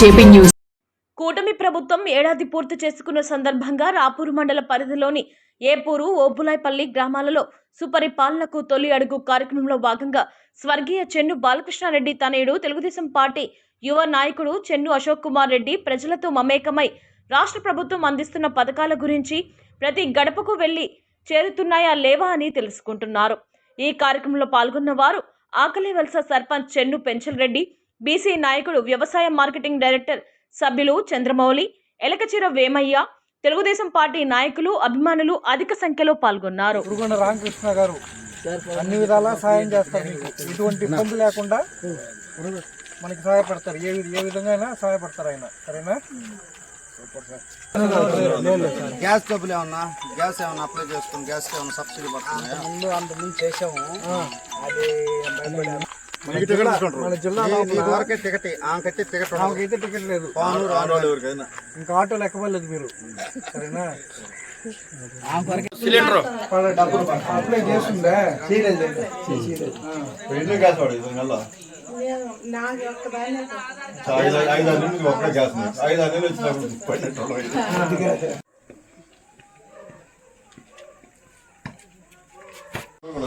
JP news. కూటమి ప్రభుత్వం ఏడాది పూర్తి చేసుకున్న సందర్భంగా రాపూరు మండల పరిధిలోని ఏపూరు ఓబులాయ్పల్లి గ్రామాలలో సుపరిపాలనకు తొలి అడుగు కార్యక్రమంలో భాగంగా స్వర్గీయ చెన్ను బాలకృష్ణారెడ్డి తనయుడు తెలుగుదేశం పార్టీ యువ నాయకుడు చెన్ను అశోక్ కుమార్ రెడ్డి ప్రజలతో మమేకమై రాష్ట్ర ప్రభుత్వం అందిస్తున్న పథకాల గురించి ప్రతి గడపకు వెళ్ళి చేరుతున్నాయా లేవా అని తెలుసుకుంటున్నారు. ఈ కార్యక్రమంలో పాల్గొన్న వారు ఆకలి వలస సర్పంచ్ చెన్ను పెంచల్ రెడ్డి బీసీ నాయకుడు వ్యవసాయ మార్కెటింగ్ డైరెక్టర్ సభ్యులు చంద్రమౌళి ఎలకచిర వేమయ్య తెలుగుదేశం పార్టీ నాయకులు అభిమానులు అధిక సంఖ్యలో పాల్గొన్నారు. రామకృష్ణ గారు అన్ని విధాలా సహాయం చేస్తారు ఎటువంటి ఇబ్బంది లేకుండా మనకి సహాయపడతారు. ఏ ఏ విధంగా అయినా సహాయపడతారు ఆయన. సరేనా? గ్యాస్ డబ్బులు ఏమన్నా? గ్యాస్ ఏమన్నా అప్లై చేసుకుని గ్యాస్ ఏమన్నా సబ్సిడీ పడుతున్నాయా ముందు అంత ముందు చేసాము అది మన జిల్లా నీ వరకే టికెట్ ఆమెకైతే టికెట్. నాకైతే టికెట్ లేదు. ఇంకా ఆటో లెక్కవలేదు మీరు. సరేనా? అప్లై చేస్తుండే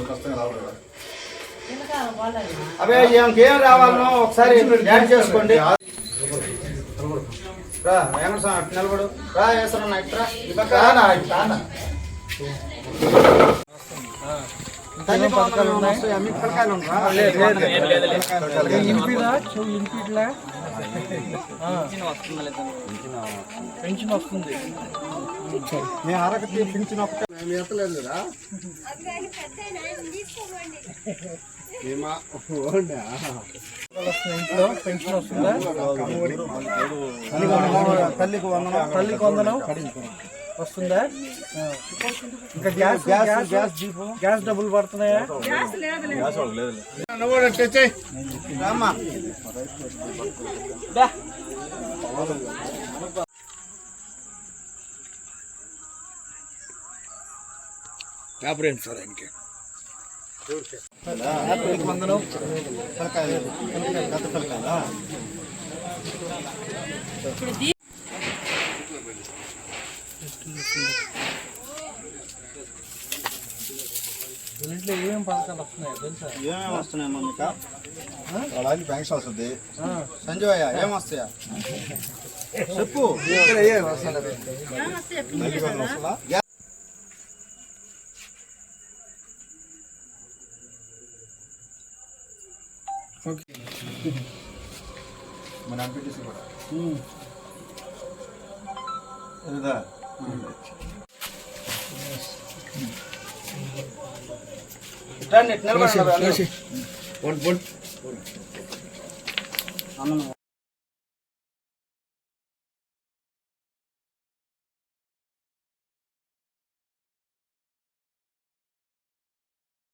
కష్టంగా రావాలి కదా. అవే ఏం రావాలనో ఒకసారి యాడ్ చేసుకోండి. రా వెంకట స్వామి అటు నిలబడు. రా వేసరన్నా ఇట్రా ఇంపిదా చెవు ఇంపిట్లా. పెన్షన్ వస్తుంది. మీ అరగతి పింఛన్ ఒకటే మేము ఎత్తలేదు కదా ఇంట్లో పెన్షన్ వస్తుందా తల్లికి వందనం. తల్లికి వందనం. వస్తుందా. ఇంకా gas gas gas gas jeep gas డబ్బులు పడుతున్నాయా? గ్యాస్ వాడు లేదు రామ్మా. తల్లికి ఇంట్లో ఏమేం పథకాలు వస్తున్నాయి తెలుసా? ఏమేమి వస్తున్నాయి మమ్మీక వాళ్ళకి పెన్షన్ వస్తుంది. సంజయ్ చెప్పు. తల్లి వందనం వస్తుందా మన ఎంపీటీసీ కూడా. రండి నిలబడండి